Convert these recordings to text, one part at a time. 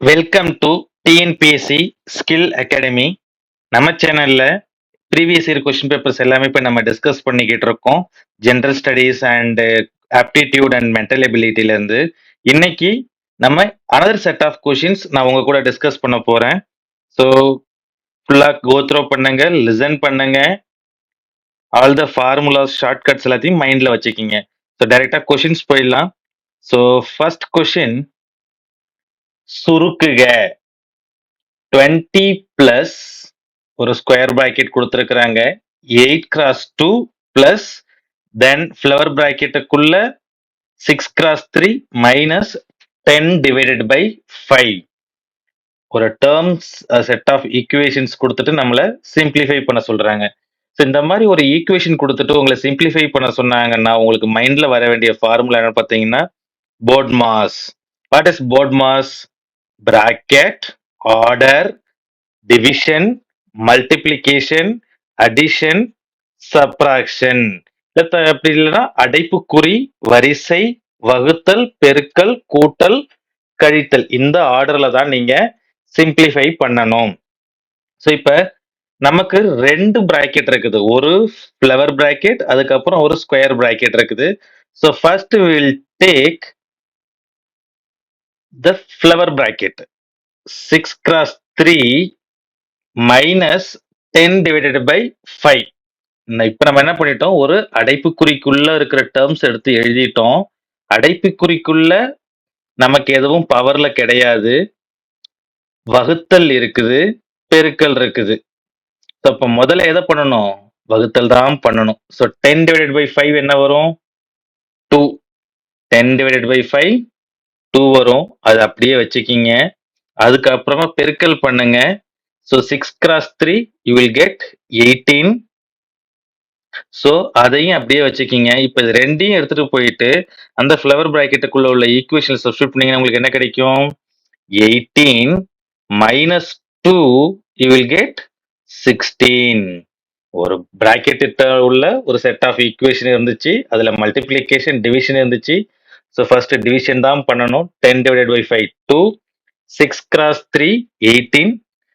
Welcome to TNPSC skill academy நம்ம சேனலில் previous year question papers எல்லாமே இப்போ நம்ம டிஸ்கஸ் பண்ணிக்கிட்டு இருக்கோம். General studies and aptitude and mental எபிலிட்டிலேருந்து இன்னைக்கு நம்ம அனதர் செட் ஆஃப் கொஷின்ஸ் நான் உங்கள் கூட டிஸ்கஸ் பண்ண போகிறேன் ஸோ ஃபுல்லாக கோத்ரோ பண்ணுங்க லிசன் பண்ணுங்க. ஆல் த ஃபார்முலாஸ் ஷார்ட்கட்ஸ் எல்லாத்தையும் மைண்டில் வச்சுக்கிங்க. ஸோ டைரெக்டாக கொஷின்ஸ் போயிடலாம். ஸோ ஃபர்ஸ்ட் கொஷின் சுருக்குக. டுவெண்ட்டி பிளஸ் ஒரு ஸ்கொயர் பிராக்கெட் கொடுத்துருக்குறாங்க. Eight cross two plus then flower பிராக்கெட்டுக்குள்ள six cross three minus ten divided by five ஒரு டேர்ம்ஸ் செட் ஆஃப் ஈக்குவேஷன்ஸ் கொடுத்துட்டு நம்மளை சிம்பிளிஃபை பண்ண சொல்றாங்க. ஸோ இந்த மாதிரி ஒரு ஈக்குவேஷன் கொடுத்துட்டு உங்களை சிம்பிளிஃபை பண்ண சொன்னாங்கன்னா உங்களுக்கு மைண்ட்ல வர வேண்டிய ஃபார்முலா என்ன பார்த்தீங்கன்னா BODMAS what is BODMAS bracket order division multiplication addition subtraction அப்படி இல்லைன்னா அடைப்புக்குறி வரிசை வகுத்தல் பெருக்கல் கூட்டல் கழித்தல். இந்த ஆர்டர்ல தான் நீங்க சிம்பிளிஃபை பண்ணணும். ஸோ இப்ப நமக்கு ரெண்டு பிராக்கெட் இருக்குது. ஒரு ஃப்ளவர் பிராக்கெட் அதுக்கப்புறம் ஒரு ஸ்கொயர் பிராக்கெட் இருக்குது. So first will take the flower bracket six cross three minus ten divided by five இப்போ நம்ம என்ன பண்ணிட்டோம்? ஒரு அடைப்புக்குறிக்குள்ள இருக்கிற டேர்ம்ஸ் எடுத்து எழுதிட்டோம். அடைப்புக்குறிக்குள்ள நமக்கு எதுவும் பவர்ல கிடையாது. வகுத்தல் இருக்குது பெருக்கல் இருக்குது. ஸோ அப்போ முதல்ல எதை பண்ணணும்? வகுத்தல் தான் பண்ணணும். So ten divided by five என்ன வரும்? Two ten divided by five two வரும். அது அப்படியே வச்சுக்கிங்க. அதுக்கப்புறமா பெருக்கல் பண்ணுங்க. So six cross three you will get eighteen so அதையும் அப்படியே வச்சுக்கிங்க. இப்போ இது ரெண்டையும் எடுத்துகிட்டு போயிட்டு அந்த ஃப்ளவர் ப்ராக்கெட்டுக்குள்ளே உள்ள ஈக்குவேஷன் சப்ஸ்டியூட் பண்ணீங்கன்னா உங்களுக்கு என்ன கிடைக்கும்? Eighteen minus two you will get sixteen ஒரு ப்ராக்கெட்டு உள்ள ஒரு செட் ஆஃப் ஈக்குவேஷன் இருந்துச்சு. அதில் மல்டிப்ளிகேஷன் டிவிஷன் இருந்துச்சு. ஸோ ஃபர்ஸ்ட் டிவிஷன் தான் பண்ணணும். Ten divided by five two six cross three eighteen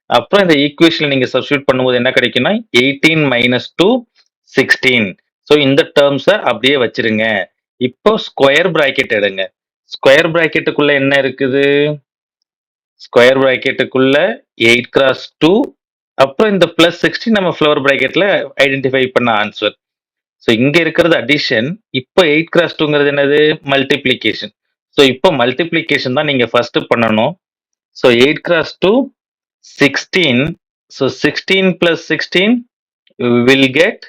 அப்புறம் இந்த ஈக்குவேஷன் நீங்க சப்ஸ்டியூட் பண்ணும்போது என்ன கிடைக்கும்னா eighteen minus two sixteen so இந்த டேர்ம்ஸை அப்படியே வச்சிருங்க. இப்போ ஸ்கொயர் பிராக்கெட் எடுங்க. ஸ்கொயர் பிராக்கெட்டுக்குள்ள என்ன இருக்குது? ஸ்கொயர் பிராக்கெட்டுக்குள்ள எயிட் கிராஸ் டூ அப்புறம் இந்த பிளஸ் சிக்ஸ்டீன் நம்ம ஃப்ளவர் பிராக்கெட்ல ஐடென்டிஃபை பண்ண ஆன்சர் ஸோ இங்க இருக்கிறது அடிஷன் இப்போ எயிட் கிராஸ் டூங்கிறது என்னது? மல்டிப்ளிகேஷன் ஸோ இப்போ மல்டிப்ளிகேஷன் தான் நீங்க ஃபர்ஸ்ட் பண்ணணும். So eight cross two sixteen so sixteen plus sixteen will get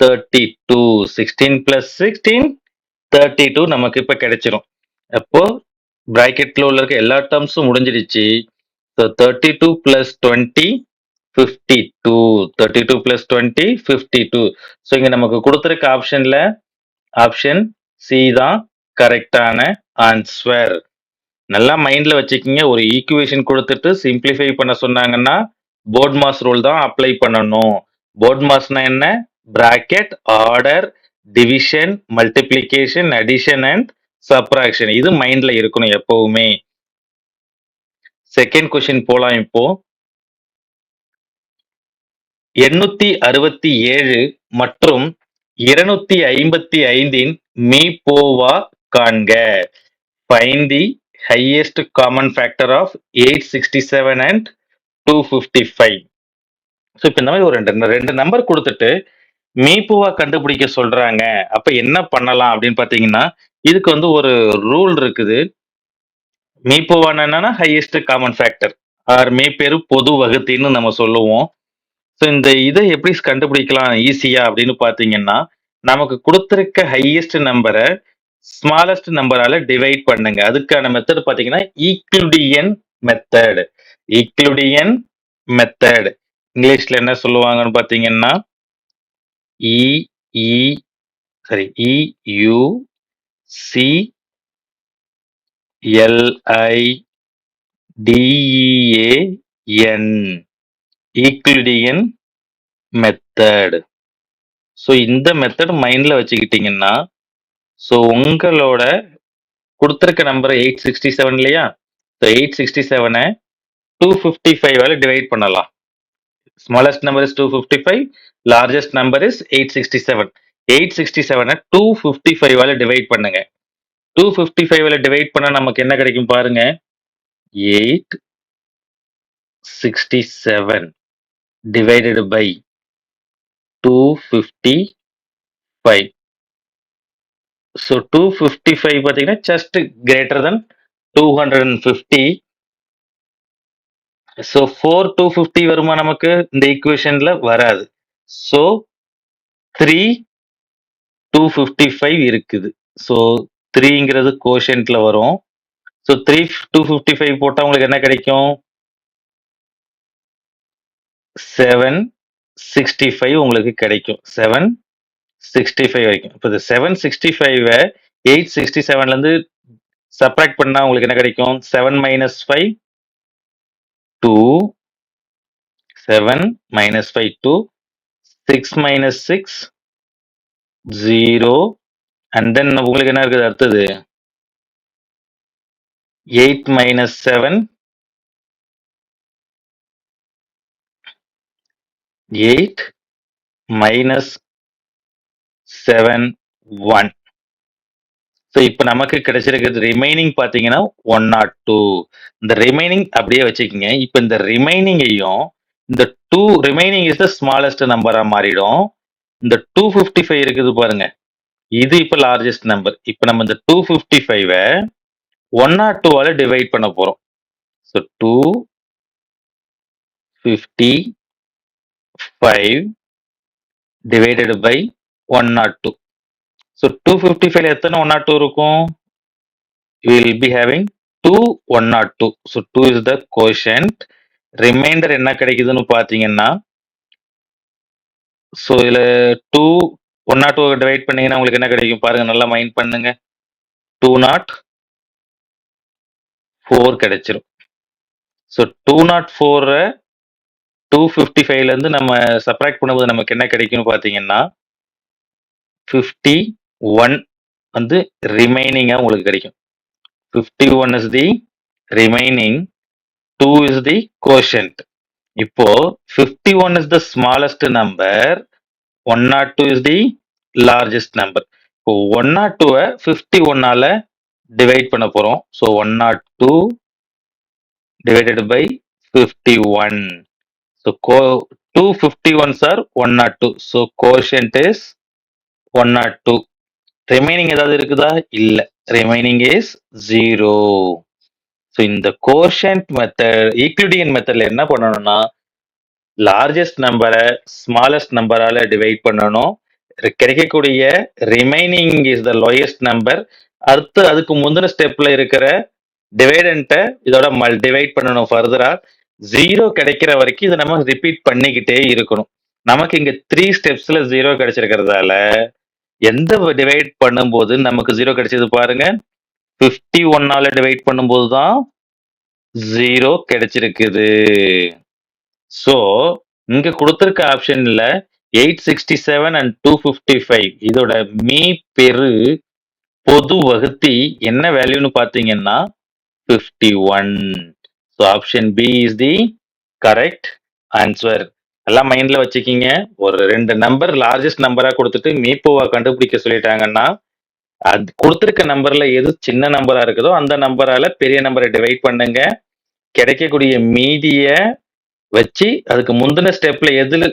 thirty two sixteen plus sixteen thirty two நமக்கு இப்போ கிடைச்சிரும். அப்போ பிராக்கெட்ல உள்ள இருக்க எல்லா டேர்ம்ஸும் முடிஞ்சிடுச்சு. So thirty two plus twenty fifty two thirty two plus twenty fifty two so இங்கே நமக்கு கொடுத்துருக்க ஆப்ஷனில் ஆப்ஷன் சி தான் கரெக்டான ஆன்சர் நல்லா மைண்டில் வச்சுக்கிங்க ஒரு ஈக்குவேஷன் கொடுத்துட்டு சிம்பிளிஃபை பண்ண சொன்னாங்கன்னா போர்ட் மாஸ் ரூல் தான் அப்ளை பண்ணணும். போர்ட் மாஸ்னா என்ன? Bracket order division multiplication addition and subtraction இது மைண்டில் இருக்கணும் எப்பவுமே. செகண்ட் கொஷின் போகலாம் இப்போ. எண்ணூத்தி அறுபத்தி ஏழு மற்றும் இருநூத்தி ஐம்பத்தி ஐந்தின் மீ போவா காண்க. Find the highest common factor of eight sixty seven and two fifty five so இப்போ இந்த மாதிரி ஒரு ரெண்டு ரெண்டு நம்பர் கொடுத்துட்டு மீப்புவா கண்டுபிடிக்க சொல்றாங்க. அப்ப என்ன பண்ணலாம் அப்படின்னு பாத்தீங்கன்னா இதுக்கு வந்து ஒரு ரூல் இருக்குது. மீப்புவான என்னன்னா ஹையஸ்ட் காமன் ஃபேக்டர் ஆர் மீப்பெரு பொது வகுத்தின்னு நம்ம சொல்லுவோம். ஸோ இந்த இதை எப்படி கண்டுபிடிக்கலாம் ஈஸியா அப்படின்னு பார்த்தீங்கன்னா நமக்கு கொடுத்துருக்க ஹையஸ்ட் நம்பரை ஸ்மாலஸ்ட் நம்பரால டிவைட் பண்ணுங்க. அதுக்கான மெத்தட் பார்த்தீங்கன்னா ஈக்ளுடியன் மெத்தட் ஈக்ளுடியன் மெத்தட் இங்கிலீஷ்ல என்ன சொல்லுவாங்கன்னு பார்த்தீங்கன்னா E sorry E C L I D E A N Euclidean method so இந்த மெத்தட் மைண்டில் வச்சுக்கிட்டிங்கன்னா ஸோ உங்களோட கொடுத்துருக்க நம்பர் எயிட் சிக்ஸ்டி செவன் இல்லையா? ஸோ எயிட் சிக்ஸ்டி செவனை டூ ஃபிஃப்டி ஃபைவால டிவைட் பண்ணலாம். Smallest number is two fifty five largest number is eight sixty seven eight sixty செவனை two fifty ஃபைவால டிவைட் பண்ணுங்க. டூ ஃபிஃப்டி ஃபைவ்ல டிவைட் பண்ணால் நமக்கு என்ன கிடைக்கும் பாருங்க? Eight sixty seven divided by two fifty five so two fifty five பார்த்தீங்கன்னா just greater then two hundred and fifty so four two வருமா நமக்கு? இந்த ஈக்குவேஷன்ல வராது. So three two fifty five இருக்குது. ஸோ த்ரீங்கிறது கோஷன்ட்ல வரும். So three two fifty five போட்டால் உங்களுக்கு என்ன கிடைக்கும்? செவன் சிக்ஸ்டி ஃபைவ் உங்களுக்கு கிடைக்கும். செவன் சிக்ஸ்டி ஃபைவ் வரைக்கும். இப்போ இந்த செவன் சிக்ஸ்டி ஃபைவை எயிட் சிக்ஸ்டி செவன்லேருந்து சப்ராக்ட் பண்ணால் உங்களுக்கு என்ன கிடைக்கும்? Seven minus five two seven minus five two six minus six zero and then உங்களுக்கு என்ன இருக்குது அடுத்தது? Eight minus seven eight minus seven one. So இப்போ நமக்கு கிடைச்சிருக்கிறது ரிமைனிங் பார்த்தீங்கன்னா ஒன் நாட் டூ இந்த ரிமைனிங் அப்படியே வச்சுக்கோங்க. இப்போ இந்த ரிமைனிங்கையும் இந்த two remaining is the smallest நம்பராக மாறிடும். இந்த டூ ஃபிஃப்டி ஃபைவ் இருக்குது பாருங்க. இது இப்போ லார்ஜஸ்ட் நம்பர் இப்போ நம்ம இந்த டூ ஃபிஃப்டி ஃபைவை ஒன் நாட் டூவால் டிவைட் பண்ண போகிறோம் so two fifty five divided by one nought two so two fifty ஃபைவ்ல எத்தனை ஒன் நாட் டூ இருக்கும்? Will be having two one nought two so two is the quotient remainder என்ன கிடைக்குதுன்னு பார்த்தீங்கன்னா so இதில் two one nought two divide பண்ணீங்கன்னா உங்களுக்கு என்ன கிடைக்கும்? பாருங்க நல்லா மைண்ட் பண்ணுங்க. டூ நாட் ஃபோர் கிடைச்சிரும். ஸோ டூ நாட் ஃபோரை டூ ஃபிஃப்டி ஃபைவ்லேருந்து நம்ம சப்ராக்ட் பண்ணும்போது நமக்கு என்ன கிடைக்கும்னு பார்த்தீங்கன்னா ஃபிஃப்டி ஒன் வந்து ரிமைனிங்காக உங்களுக்கு கிடைக்கும். Fifty one is the remaining two is the quotient இப்போ fifty one is the smallest number one nought two is the largest number இப்போ ஒன் நாட் டூவை ஃபிஃப்டி ஒன்னால டிவைட் பண்ண போகிறோம் so one nought two divided by fifty one so go two fifty ones are one nought two so quotient is one nought two remaining ஏதாவது இருக்குதா? இல்ல. Remaining is zero so இந்த quotient method ஈக்ளிடியன் மெத்தட்ல என்ன பண்ணணும்னா largest நம்பரை smallest நம்பரால divide பண்ணணும். கிடைக்கக்கூடிய remaining is the lowest number அடுத்து அதுக்கு முந்தின ஸ்டெப்ல இருக்கிற டிவைடண்ட்டை இதோட மல் டிவைட் பண்ணணும் ஃபர்தரா ஜீரோ கிடைக்கிற வரைக்கும் இதை நம்ம ரிப்பீட் பண்ணிக்கிட்டே இருக்கணும். நமக்கு இங்க த்ரீ ஸ்டெப்ஸ்ல ஜீரோ கிடைச்சிருக்கிறதால எந்த டிவைட் பண்ணும்போது நமக்கு ஜீரோ கிடைச்சது பாருங்க. ஃபிஃப்டி ஒன்னால டிவைட் பண்ணும்போது தான் ஜீரோ கிடைச்சிருக்குது. ஸோ இங்க கொடுத்துருக்க ஆப்ஷன்ல eight sixty seven and two fifty five இதோட மீ பெரு பொது வகுத்தி என்ன வேல்யூன்னு பார்த்தீங்கன்னா fifty one so option B is the correct answer எல்லாம் மைண்டில் வச்சுக்கிங்க. ஒரு ரெண்டு நம்பர் லார்ஜஸ்ட் நம்பராக கொடுத்துட்டு மீப்போவா கண்டுபிடிக்க சொல்லிட்டாங்கன்னா அது கொடுத்துருக்க நம்பரில் எது சின்ன நம்பராக இருக்குதோ அந்த நம்பரால் பெரிய நம்பரை டிவைட் பண்ணுங்க. கிடைக்கக்கூடிய மீதியை வச்சு அதுக்கு முந்தின ஸ்டெப்பில் எதில்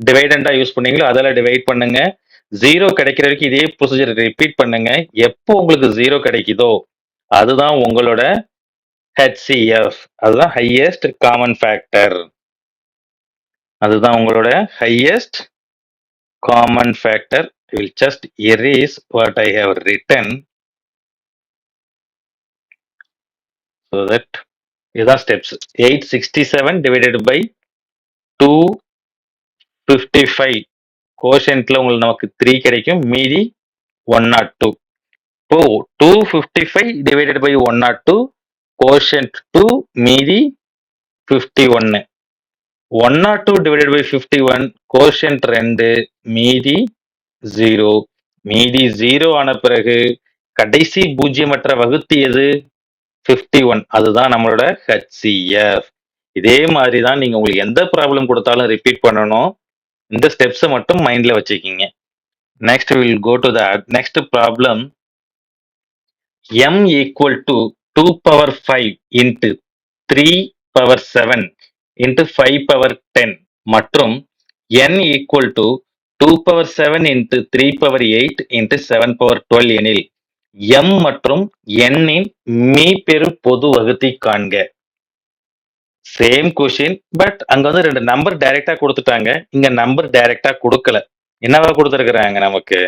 டிவைடண்டாக யூஸ் பண்ணீங்களோ அதில் டிவைட் பண்ணுங்க. ஜீரோ கிடைக்கிற வரைக்கும் இதே ப்ரொசீஜர் ரிப்பீட் பண்ணுங்க. எப்போ உங்களுக்கு ஜீரோ கிடைக்குதோ அதுதான் உங்களோட ஹெச்சிஎஃப் அதுதான் ஹையஸ்ட் காமன் ஃபேக்டர் அதுதான் உங்களோட highest common factor will just erase what I have written so that இதுதான் steps eight sixty seven divided by two fifty five கோஷன்ட்ல உங்களுக்கு நமக்கு த்ரீ கிடைக்கும். மீதி ஒன் நாட் டூ இப்போ two fifty five divided by one naught two quotient two மீதி fifty ஒன்னு one naught two divided by fifty one quotient ரெண்டு மீதி zero மீதி ஜீரோ ஆன பிறகு கடைசி பூஜ்ஜியமற்ற வகுத்தி எது? ஃபிஃப்டி ஒன் அதுதான் நம்மளோட ஹெச்சிஎஃப் இதே மாதிரி தான் நீங்க உங்களுக்கு எந்த ப்ராப்ளம் கொடுத்தாலும் ரிப்பீட் பண்ணணும். இந்த ஸ்டெப்ஸை மட்டும் மைண்ட்ல வச்சுக்கிங்க. Next will go to the next problem M equal to two power five into three power seven into five power ten மற்றும் N equal to two power seven into three power eight into seven power twelve எனில் M மற்றும் எண்ணின் மீப்பெரு பொது வகுதி காண்க. Same question but அங்க வந்து ரெண்டு number டைரக்டா கொடுத்துட்டாங்க. இங்க நம்பர் டைரக்டா கொடுக்கல. என்னவா கொடுத்துருக்குறாங்க நமக்கு?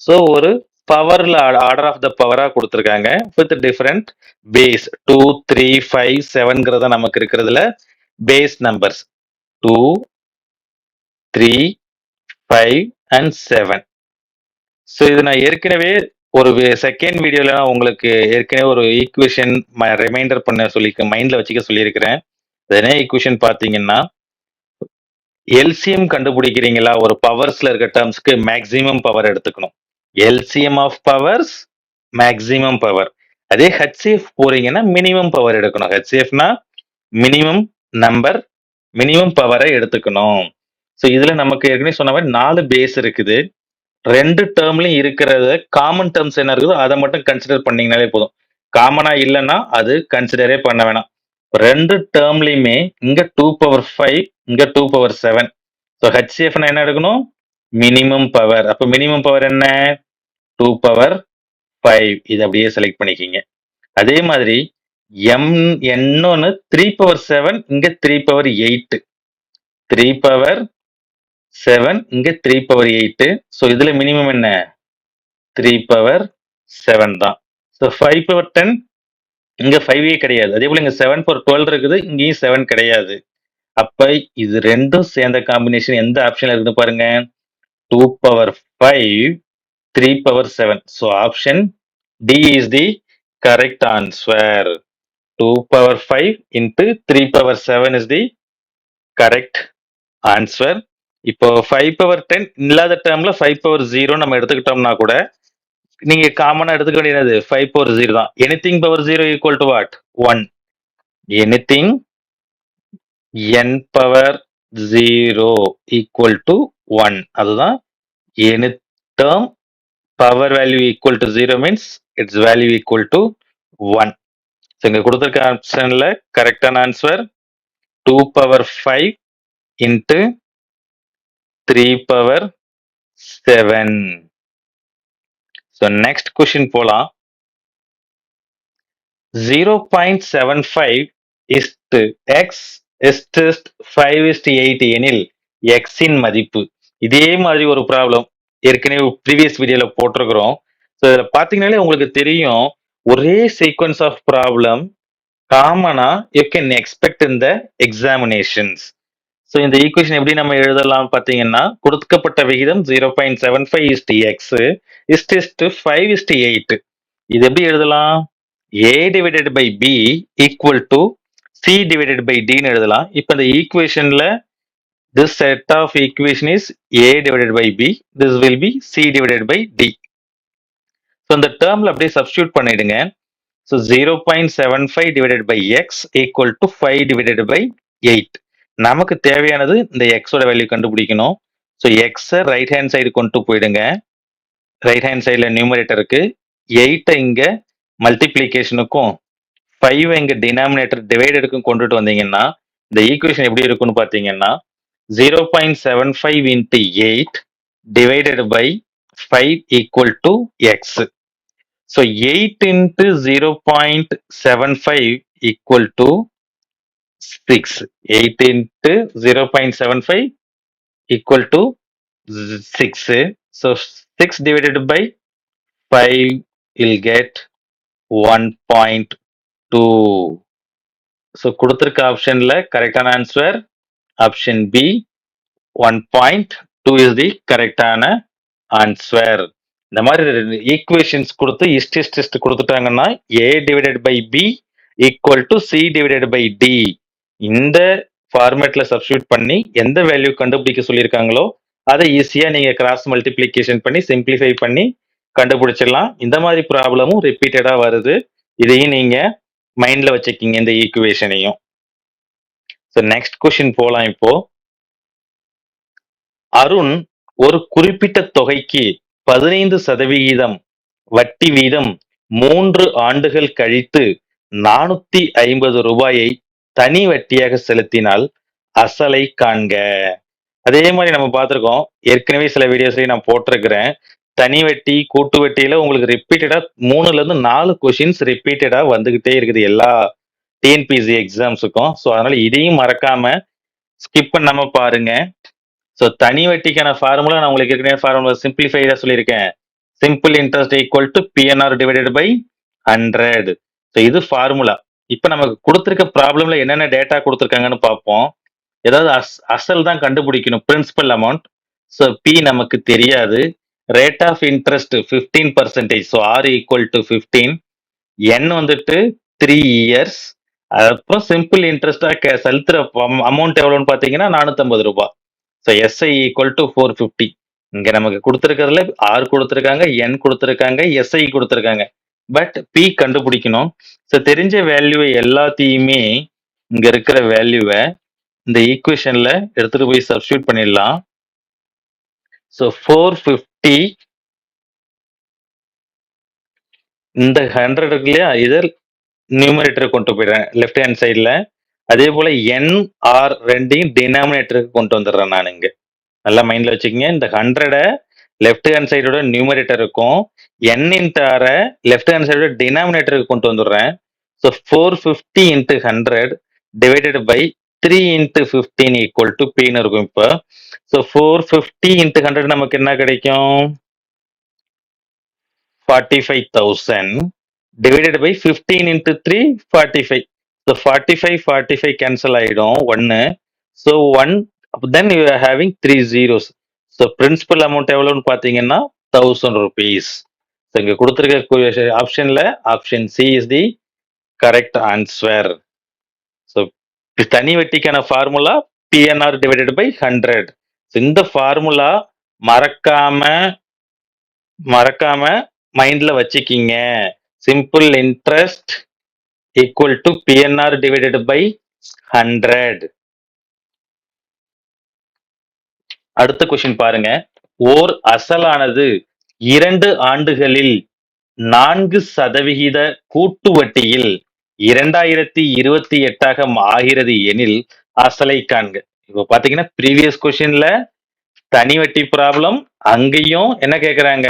ஸோ ஒரு பவர்ல ஆர்டர் ஆஃப் த பவரா கொடுத்துருக்காங்க. With different base two three five செவன்கிறத நமக்கு இருக்கிறதுல base numbers two three five and seven so இது நான் ஏற்கனவே ஒரு செகண்ட் வீடியோல நான் உங்களுக்கு ஏற்கனவே ஒரு ஈக்குவேஷன் ரிமைண்டர் பண்ண சொல்லியிருக்கேன் மைண்ட்ல வச்சுக்க சொல்லியிருக்கிறேன். அது என்ன ஈக்குவேஷன் பார்த்தீங்கன்னா எல்சிஎம் கண்டுபிடிக்கிறீங்களா? ஒரு பவர்ஸ்ல இருக்க டேர்ம்ஸ்க்கு மேக்ஸிமம் பவர் எடுத்துக்கணும். LCM of powers maximum power அதே ஹெச்சிஎஃப் போறீங்கன்னா மினிமம் பவர் எடுக்கணும். ஹெச்சிஎஃப்னா மினிமம் நம்பர் மினிமம் பவரை எடுத்துக்கணும். ஸோ இதுல நமக்கு ஏற்கனவே சொன்ன மாதிரி நாலு பேஸ் இருக்குது. ரெண்டு டேர்ம்லையும் இருக்கிறத காமன் டேர்ம்ஸ் என்ன இருக்குதோ அதை மட்டும் கன்சிடர் பண்ணீங்கனாலே போதும். காமனா இல்லைன்னா அது கன்சிடரே பண்ண வேணாம். ரெண்டு டேர்ம்லையுமே இங்க டூ பவர் ஃபைவ் இங்க டூ பவர் செவன் ஸோ ஹெச்சிஎஃப்னா என்ன எடுக்கணும்? மினிமம் பவர் அப்போ மினிமம் பவர் என்ன? டூ பவர் ஃபைவ் இது அப்படியே செலக்ட் பண்ணிக்கிங்க. அதே மாதிரி எம் என்னொன்று த்ரீ பவர் செவன் இங்கே three power eight three power seven இங்கே த்ரீ பவர் எயிட்டு ஸோ இதில் மினிமம் என்ன? த்ரீ பவர் செவன் தான். ஸோ ஃபைவ் பவர் டென் இங்கே ஃபைவே கிடையாது. அதே போல் இங்கே செவன் பவர் டுவெல் இருக்குது இங்கேயும் செவன் கிடையாது. அப்போ இது ரெண்டும் சேர்ந்த காம்பினேஷன் எந்த ஆப்ஷனில் இருக்குன்னு பாருங்க? Two power five three power seven so option D is the correct answer two power five into three power seven is the correct answer இப்போ ஃபைவ் பவர் டென் இல்லாத டேர்ம்ல ஃபைவ் பவர் ஜீரோ நம்ம எடுத்துக்கிட்டோம்னா கூட நீங்க காமனா எடுத்துக்க வேண்டியது ஃபைவ் பவர் ஜீரோ தான். Anything power zero equal to what one anything N power zero equal to one அதுதான் any term power value equal to zero means its value equal to one so இங்க கொடுத்துருக்க ஆப்ஷன்ல கரெக்டான answer two power five into three power seven so next question போலாம். Zero point seven five is to X is to five is to eight எனில் எக்ஸின் மதிப்பு. இதே மாதிரி ஒரு ப்ராப்ளம் ஏற்கனவே ப்ரீவியஸ் வீடியோல போட்டிருக்கிறோம். ஸோ இதில் பார்த்தீங்கன்னாலே உங்களுக்கு தெரியும் ஒரே சீக்வன்ஸ் ஆஃப் ப்ராப்ளம் காமனா you can expect in the examinations so இந்த ஈக்குவேஷன் எப்படி நம்ம எழுதலாம் பார்த்தீங்கன்னா கொடுக்கப்பட்ட விகிதம் zero point seven five is to X is to is to five is to eight இது எப்படி எழுதலாம்? A divided by B equal to C divided by டின்னு எழுதலாம். இப்போ இந்த ஈக்குவேஷனில் this set of equation is A divided by B this will be C divided by D so இந்த டேர்மில் அப்படியே சப்ஸ்டியூட் பண்ணிடுங்க. So zero point seven five divided by X equal to five divided by eight நமக்கு தேவையானது இந்த எக்ஸோட value கண்டுபிடிக்கணும். So எக்ஸை ரைட் ஹேண்ட் சைடு கொண்டு போயிடுங்க. ரைட் ஹேண்ட் சைடில் நியூமரேட்டருக்கு எயிட்டை இங்கே மல்டிப்ளிகேஷனுக்கும் ஃபைவ் இங்கே டினாமினேட்டர் டிவைடடுக்கும் கொண்டுட்டு வந்தீங்கன்னா இந்த ஈக்குவேஷன் எப்படி இருக்கும்னு பார்த்தீங்கன்னா zero point seven five into eight divided by five equal to x so eight into zero point seven five equal to six eight into zero point seven five equal to six so six divided by five will get one point two so கொடுத்துருக்க ஆப்ஷன்ல கரெக்டான answer option B one point two is the கரெக்டான answer இந்த மாதிரி equations கொடுத்து is to is to is to கொடுத்துட்டாங்கன்னா A divided by B equal to C divided by D இந்த ஃபார்மேட்ல substitute பண்ணி எந்த வேல்யூ கண்டுபிடிக்க சொல்லியிருக்காங்களோ அதை ஈஸியா நீங்க கிராஸ் மல்டிப்ளிகேஷன் பண்ணி சிம்பிளிஃபை பண்ணி கண்டுபிடிச்சிடலாம். இந்த மாதிரி ப்ராப்ளமும் ரிப்பீட்டடா வருது. இதையும் நீங்க மைண்ட்ல வச்சுக்கிங்க இந்த ஈக்குவேஷனையும் ஸோ நெக்ஸ்ட் கொஷின் போலாம் இப்போ. அருண் ஒரு குறிப்பிட்ட தொகைக்கு பதினைந்து சதவிகிதம் வட்டி வீதம் மூன்று ஆண்டுகள் கழித்து நானூத்தி ஐம்பது ரூபாயை தனி வட்டியாக செலுத்தினால் அசலை காண்க. அதே மாதிரி நம்ம பார்த்துருக்கோம் ஏற்கனவே சில வீடியோஸ்லையும் நான் போட்டிருக்கிறேன். தனி வட்டி கூட்டு வட்டியில உங்களுக்கு ரிப்பீட்டடா மூணுல இருந்து நாலு கொஷின்ஸ் ரிப்பீட்டடா வந்துகிட்டே இருக்குது எல்லா டிஎன்பிசி எக்ஸாம்ஸுக்கும் ஸோ அதனால இதையும் மறக்காம ஸ்கிப் பண்ணாம பாருங்க. ஸோ தனி வட்டிக்கான ஃபார்முலா நான் உங்களுக்கு ஏற்கனவே ஃபார்முலா சிம்பிளிஃபைடா சொல்லியிருக்கேன். Simple interest equal to PNR divided by hundred so இது ஃபார்முலா இப்போ நமக்கு கொடுத்துருக்க ப்ராப்ளம்ல என்னென்ன டேட்டா கொடுத்துருக்காங்கன்னு பார்ப்போம். ஏதாவது அஸ் அசல் தான் கண்டுபிடிக்கணும் பிரின்சிபல் அமௌண்ட் ஸோ பி நமக்கு தெரியாது. Rate of interest fifteen percentage so R equal to fifteen N வந்துட்டு த்ரீ இயர்ஸ் அப்புறம் சிம்பிள் இன்ட்ரெஸ்டா செலுத்துற அமௌண்ட் எவ்வளோன்னு பார்த்தீங்கன்னா நானூற்றம்பது ரூபாய். So SI equal to four fifty இங்கே நமக்கு கொடுத்துருக்கிறதுல ஆர் கொடுத்துருக்காங்க என் கொடுத்துருக்காங்க எஸ்ஐ கொடுத்துருக்காங்க. பட் பி கண்டுபிடிக்கணும். ஸோ தெரிஞ்ச வேல்யூவை எல்லாத்தையுமே இங்கே இருக்கிற வேல்யூவை இந்த ஈக்குவேஷனில் எடுத்துகிட்டு போய் சப்ஸ்டியூட் பண்ணிடலாம். ஸோ ஃபோர் ஃபிஃப்டி இந்த ஹண்ட்ரட் இருக்கு இல்லையா இதை நியூமரேட்டர் கொண்டு போயிடுறேன். லெஃப்ட் ஹேண்ட் சைடில் அதே போல் என் ஆர் ரெண்டையும் டினாமினேட்டருக்கு கொண்டு வந்துடுறேன் நான் இங்கே. நல்லா மைண்டில் வச்சுக்கோங்க. இந்த ஹண்ட்ரடை லெஃப்ட் ஹேண்ட் சைடோட நியூமரேட்டர் இருக்கும் என் இன்ட்டு ஆரை லெஃப்ட் ஹேண்ட் சைடோட டினாமினேட்டருக்கு கொண்டு வந்துடுறேன். So four fifty into hundred divided by three into fifteen equal to பின்னு இருக்கும் இப்போ. So four fifty into hundred நமக்கு என்ன கிடைக்கும்? Forty five thousand divided by fifteen into three forty five so forty five forty five cancel ஆகிடும் ஒன்று so one then you are having three zeros so principal amount எவ்வளோன்னு பார்த்தீங்கன்னா thousand rupees so இங்கே கொடுத்துருக்க ஆப்ஷனில் option C is the correct answer so தனி வட்டிக்கான formula PNR divided by hundred இந்த formula மறக்காம மறக்காம மைண்ட்ல வச்சுக்கிங்க. Simple interest equal to PNR divided by hundred அடுத்த கொஸ்டின் பாருங்க. ஓர் அசலானது இரண்டு ஆண்டுகளில் நான்கு சதவிகித கூட்டு வட்டியில் இரண்டாயிரத்தி இருபத்தி எட்டாக ஆகிறது எனில் அசலை காண்க. இப்போ பாத்தீங்கன்னா ப்ரீவியஸ் கொஸ்டின்ல தனி வட்டி ப்ராப்ளம் அங்கேயும் என்ன கேக்குறாங்க?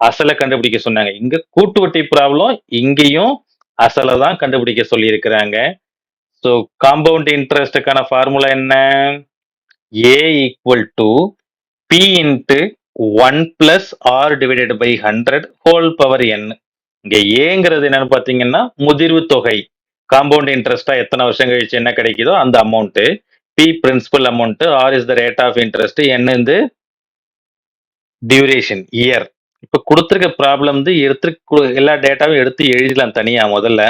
அசலை கண்டுபிடிக்க சொன்னாங்க. இங்க கூட்டு வட்டி ப்ராப்ளம் இங்கேயும் அசலை தான் கண்டுபிடிக்க சொல்லி இருக்கிறாங்க ஸோ காம்பவுண்ட் இன்ட்ரெஸ்டுக்கான ஃபார்முலா என்ன? A equal to P into one plus R divided by hundred whole power N இங்க ஏங்கிறது என்னன்னு பாத்தீங்கன்னா முதிர்வு தொகை. காம்பவுண்ட் இன்ட்ரெஸ்டா எத்தனை வருஷம் கழிச்சு என்ன கிடைக்குதோ அந்த amount P principal amount R is the rate of interest என்னது டியூரேஷன் இயர் இப்போ கொடுத்துருக்க ப்ராப்ளம் வந்து எடுத்து எல்லா டேட்டாவும் எடுத்து எழுதிடலாம் தனியாக முதல்ல.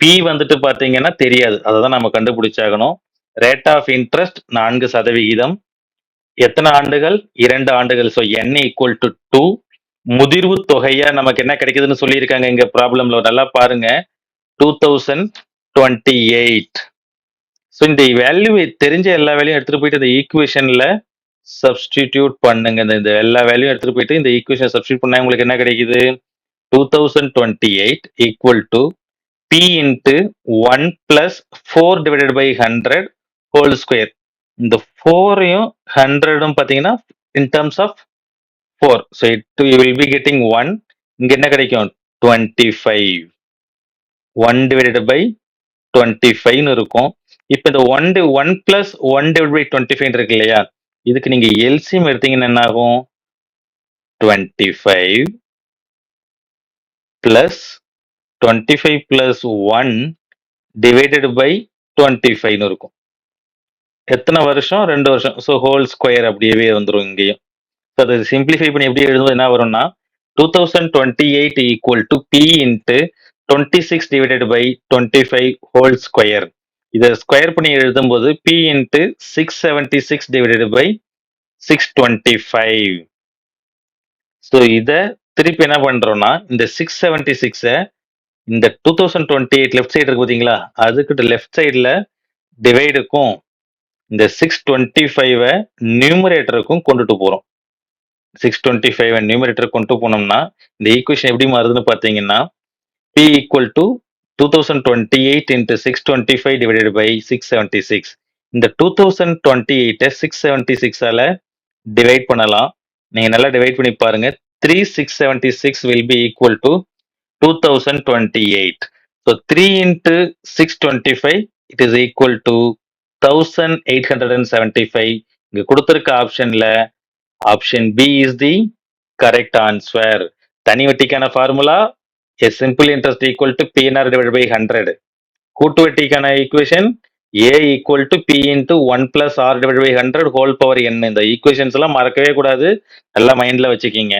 பி வந்துட்டு பார்த்தீங்கன்னா தெரியாது. அதை தான் நம்ம கண்டுபிடிச்சாகணும். ரேட் ஆஃப் இன்ட்ரெஸ்ட் நான்கு சதவிகிதம். எத்தனை ஆண்டுகள்? இரண்டு ஆண்டுகள். So N equal to two முதிர்வு தொகையா நமக்கு என்ன கிடைக்குதுன்னு சொல்லியிருக்காங்க இங்க ப்ராப்ளம்ல நல்லா பாருங்க. Two thousand twenty eight so இந்த வேல்யூ தெரிஞ்ச எல்லா வேலையும் எடுத்துட்டு போயிட்டு இந்த ஈக்குவேஷன்ல சப்ஸ்டிடியூட் பண்ணுங்க. இந்த எல்லா வேல்யூ எடுத்துட்டு போயிட்டு இந்த ஈக்குவேஷன் சப்ஸ்டியூட் பண்ணா உங்களுக்கு என்ன கிடைக்குது? Two thousand twenty eight equal to P into one plus four divided by hundred whole square இந்த ஃபோரையும் ஹண்ட்ரடும் பார்த்தீங்கன்னா in terms of four so it you will be getting one இங்கே என்ன கிடைக்கும்? Twenty five one divided by twenty ஃபைவ்னு இருக்கும். இப்போ இந்த one D one plus one divide by twenty five இருக்கு இல்லையா? இதுக்கு நீங்க எல்சிஎம் எடுத்தீங்கன்னா என்ன ஆகும் twenty five plus twenty five plus one divided by twenty ஃபைவ்னு இருக்கும். எத்தனை வருஷம்? ரெண்டு வருஷம். ஸோ ஹோல் ஸ்கொயர் அப்படியே வந்துடும் இங்கேயும். ஸோ அதை சிம்பிளிஃபை பண்ணி எப்படி எழுதும் என்ன வரும்னா two thousand twenty eight equal to P into twenty six divided by twenty five whole square இதை ஸ்கொயர் பண்ணி எழுதும்போது P into six seventy six divided by six twenty five so இதை திருப்பி என்ன பண்ணுறோன்னா இந்த சிக்ஸ் செவன்டி சிக்ஸை இந்த two thousand twenty eight left side இருக்கு பார்த்தீங்களா? அதுக்கிட்ட லெஃப்ட் சைடில் டிவைடுக்கும் இந்த சிக்ஸ் டுவெண்ட்டி ஃபைவை நியூமரேட்டருக்கும் கொண்டுட்டு போகிறோம் சிக்ஸ் டுவெண்ட்டி ஃபைவ் நியூமரேட்டர் கொண்டு போனோம்னா இந்த ஈக்குவேஷன் எப்படி மாறுதுன்னு பார்த்தீங்கன்னா P equal to two thousand twenty eight into six by six seventy six இந்த டூ தௌசண்ட் டுவெண்ட்டி எயிட்டை சிக்ஸ் செவன்ட்டி சிக்ஸால் டிவைட் பண்ணலாம். நீங்கள் நல்லா டிவைட் பண்ணி பாருங்க. Three six seventy six will be equal to two thousand twenty eight so three into six twenty five it is equal to thousand eight hundred and seventy five இங்கே கொடுத்துருக்க ஆப்ஷனில் option B is the correct answer தனி வட்டிக்கான formula a simple interest equal to PNR divide by hundred கூட்டு வட்டிக்கான equation A equal to P into one plus R divide by hundred whole power N இந்த equations எல்லாம் மறக்கவே கூடாது. நல்லா மைண்ட்ல வச்சுக்கிங்க.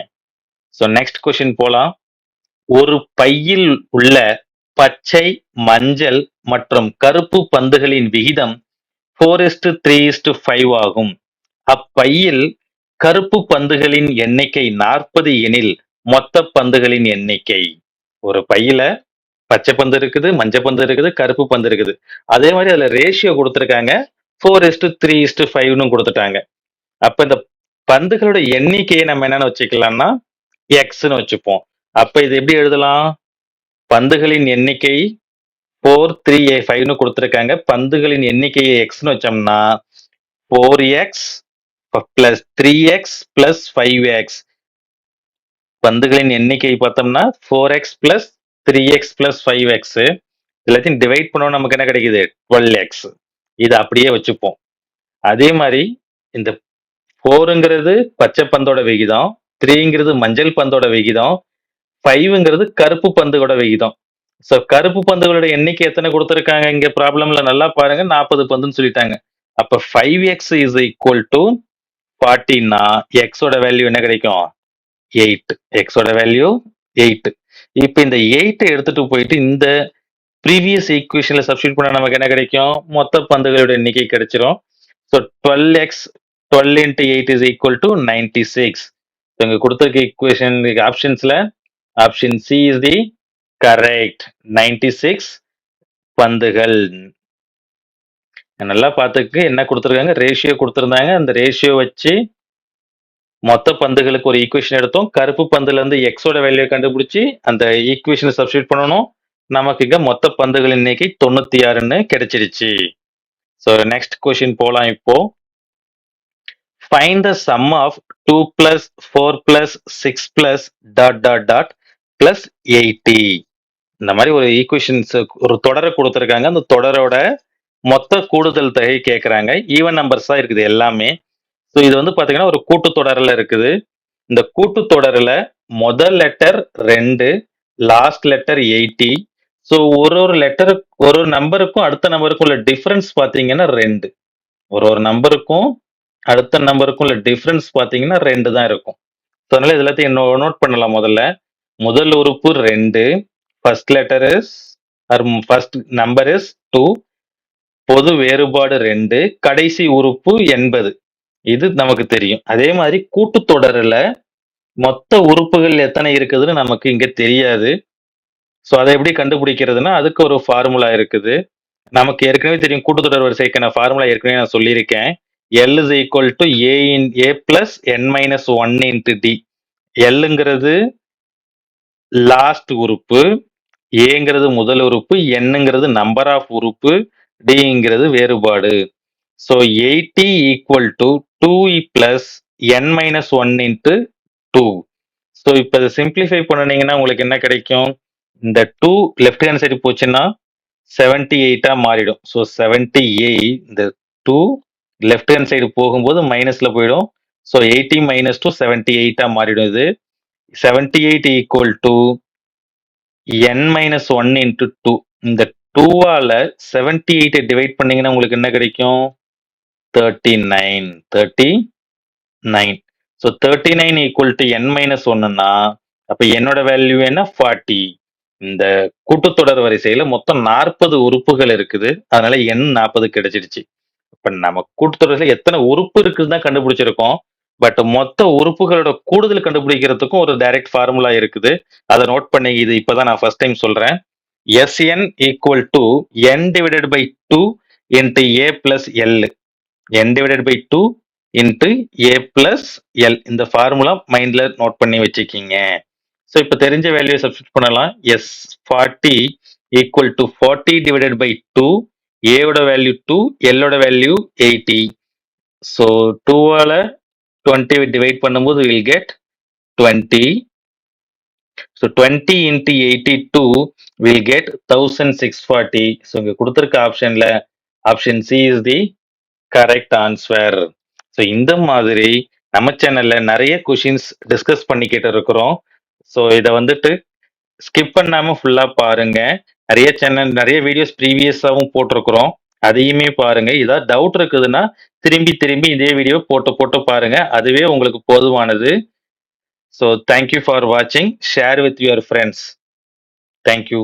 So next question போலாம். ஒரு பையில் உள்ள பச்சை மஞ்சள் மற்றும் கருப்பு பந்துகளின் விகிதம் four is to three is to five ஆகும். அப்பையில் கருப்பு பந்துகளின் எண்ணிக்கை நாற்பது எனில் மொத்த பந்துகளின் எண்ணிக்கை. ஒரு பையில பச்சை பந்து இருக்குது மஞ்சள் பந்து இருக்குது கருப்பு பந்து இருக்குது. அதே மாதிரி அதுல ரேஷியோ கொடுத்துருக்காங்க. ஃபோர் இஸ்டு த்ரீ இஸ்டு ஃபைவ்னு கொடுத்துட்டாங்க. அப்ப இந்த பந்துகளோட எண்ணிக்கையை நம்ம என்னன்னு வச்சுக்கலாம்னா எக்ஸ்னு வச்சுப்போம். அப்ப இது எப்படி எழுதலாம்? பந்துகளின் எண்ணிக்கை ஃபோர் த்ரீ ஏ ஃபைவ்னு கொடுத்துருக்காங்க. பந்துகளின் எண்ணிக்கையை எக்ஸ்னு வச்சோம்னா four X plus three X plus five X பந்துகளின் எண்ணிக்கை பார்த்தோம்னா four X plus three X plus five X எல்லாத்தையும் டிவைட் பண்ணோம் நமக்கு என்ன கிடைக்குது? டுவெல் எக்ஸ் இதை அப்படியே வச்சுப்போம். அதே மாதிரி இந்த ஃபோருங்கிறது பச்சை பந்தோட விகிதம் த்ரீங்கிறது மஞ்சள் பந்தோட விகிதம் ஃபைவ்ங்கிறது கருப்பு பந்தோட விகிதம். ஸோ கருப்பு பந்துகளோட எண்ணிக்கை எத்தனை கொடுத்துருக்காங்க? இங்கே ப்ராப்ளம்ல நல்லா பாருங்க நாற்பது பந்துன்னு சொல்லிட்டாங்க. அப்போ five X is equal to ஃபார்ட்டின்னா எக்ஸோட வேல்யூ என்ன கிடைக்கும்? எயிட் எக்ஸோட வேல்யூ எயிட் இப்போ இந்த எயிட்டை எடுத்துட்டு போயிட்டு இந்த ப்ரீவியஸ் ஈக்குவேஷன்ல சப்ஸ்டியூட் பண்ண நமக்கு என்ன கிடைக்கும்? மொத்த பந்துகளோட எண்ணிக்கை கிடைச்சிரும். So twelve X twelve into eight is equal to ninety six இங்க கொடுத்துருக்க equation ஆப்ஷன்ஸ்ல option C is the correct ninety six பந்துகள். நல்லா பார்த்துக்கு என்ன கொடுத்துருக்காங்க? ரேஷியோ கொடுத்துருந்தாங்க. அந்த ரேஷியோ வச்சு மொத்த பந்துகளுக்கு ஒரு ஈக்குவேஷன் எடுத்தோம். கருப்பு பந்துல இருந்து எக்ஸோட வேல்யூ கண்டுபிடிச்சி அந்த ஈக்குவேஷனை சப்ஸ்டியூட் பண்ணணும். நமக்கு இங்க மொத்த பந்துகள் இன்னைக்கு தொண்ணூத்தி ஆறுன்னு கிடைச்சிருச்சு ஸோ நெக்ஸ்ட் கொஸ்டின் போலாம் இப்போ. Find the sum of two plus four plus six plus dot dot dot plus eighty இந்த மாதிரி ஒரு ஈக்குவேஷன்ஸ் ஒரு தொடரை கொடுத்துருக்காங்க. அந்த தொடரோட மொத்த கூடுதல் தொகை கேட்குறாங்க ஈவன் நம்பர்ஸ் தான் இருக்குது எல்லாமே. ஸோ இது வந்து பார்த்தீங்கன்னா ஒரு கூட்டுத்தொடரில் இருக்குது. இந்த கூட்டுத்தொடரில் முதல் லெட்டர் ரெண்டு லாஸ்ட் லெட்டர் எயிட்டி ஸோ ஒரு ஒரு லெட்டரு ஒரு ஒரு நம்பருக்கும் அடுத்த நம்பருக்கும் உள்ள டிஃப்ரென்ஸ் பார்த்தீங்கன்னா ரெண்டு. ஒரு ஒரு நம்பருக்கும் அடுத்த நம்பருக்கும் உள்ள டிஃப்ரென்ஸ் பார்த்தீங்கன்னா ரெண்டு தான் இருக்கும். ஸோ அதனால இது எல்லாத்தையும் நோட் பண்ணலாம் முதல்ல. முதல் உறுப்பு ரெண்டு first letter is first number is two பொது வேறுபாடு ரெண்டு கடைசி உறுப்பு எண்பது. இது நமக்கு தெரியும். அதே மாதிரி கூட்டுத்தொடரில் மொத்த உறுப்புகள் எத்தனை இருக்குதுன்னு நமக்கு இங்கே தெரியாது. ஸோ அதை எப்படி கண்டுபிடிக்கிறதுனா அதுக்கு ஒரு ஃபார்முலா இருக்குது. நமக்கு ஏற்கனவே தெரியும் கூட்டுத்தொடர் வரிசைக்கான ஃபார்முலா ஏற்கனவே நான் சொல்லியிருக்கேன். L is equal to A in A plus N minus one into D எல்லுங்கிறது last உறுப்பு. ஏங்கிறது முதல் உறுப்பு. என்னங்கிறது நம்பர் ஆஃப் உறுப்பு. டிங்கிறது வேறுபாடு. So eighty equal to two plus N minus one into two so இப்போ இதை சிம்பிளிஃபை பண்ணினீங்கன்னா உங்களுக்கு என்ன கிடைக்கும்? இந்த டூ லெஃப்ட் ஹேண்ட் சைடு போச்சுன்னா செவன்டி எயிட்டாக மாறிடும். ஸோ செவன்டி எயிட் இந்த டூ லெஃப்ட் ஹேண்ட் சைடு போகும்போது மைனஸில் போயிடும். So eighty minus two seventy எயிட்டாக மாறிடும் இது. Seventy eight equal to N minus one into two இந்த டூவால் செவன்டி எயிட்டை டிவைட் பண்ணிங்கன்னா உங்களுக்கு என்ன கிடைக்கும்? Thirty nine thirty nine so thirty nine equal to N minus ஒன்னுன்னா அப்போ என்னோட வேல்யூ என்ன? ஃபார்ட்டி இந்த கூட்டுத்தொடர் வரிசையில மொத்தம் நாற்பது உறுப்புகள் இருக்குது. அதனால எண் நாற்பது கிடைச்சிடுச்சு. இப்ப நம்ம கூட்டுத்தொடர்ல எத்தனை உறுப்பு இருக்குன்னு தான் கண்டுபிடிச்சிருக்கோம். பட் மொத்த உறுப்புகளோட கூடுதல் கண்டுபிடிக்கிறதுக்கும் ஒரு டைரக்ட் ஃபார்முலா இருக்குது. அதை நோட் பண்ணி இது இப்பதான் நான் ஃபர்ஸ்ட் டைம் சொல்றேன். Sn equal to n divided by 2 into a plus L. என் divided by 2 into a plus L இந்த ஃபார்முலா மைண்டில் நோட் பண்ணி வச்சுக்கிங்க. ஸோ இப்போ தெரிஞ்ச வேல்யூ சப்ஸ்டிட் பண்ணலாம். S forty equal to forty divided by two ஏவோட வேல்யூ டூ எல்லோட வேல்யூ எயிட்டி ஸோ டூவால் டுவெண்ட்டி டிவைட் பண்ணும்போது will get twenty so twenty into eighty two will get thousand six forty so இங்கே கொடுத்துருக்க ஆப்ஷனில் option C is the correct answer so இந்த மாதிரி நம்ம சேனல்ல நிறைய கொஷின்ஸ் டிஸ்கஸ் பண்ணிக்கிட்டு இருக்கிறோம் ஸோ இதை வந்துட்டு ஸ்கிப் பண்ணாம ஃபுல்லா பாருங்க. நிறைய சேனல் நிறைய வீடியோஸ் ப்ரீவியஸாகவும் போட்டிருக்கிறோம். அதையுமே பாருங்க. ஏதாவது டவுட் இருக்குதுன்னா திரும்பி திரும்பி இதே வீடியோ போட்டு போட்டு பாருங்க. அதுவே உங்களுக்கு போதுமானது. ஸோ தேங்க்யூ ஃபார் வாட்சிங் share with your friends thank you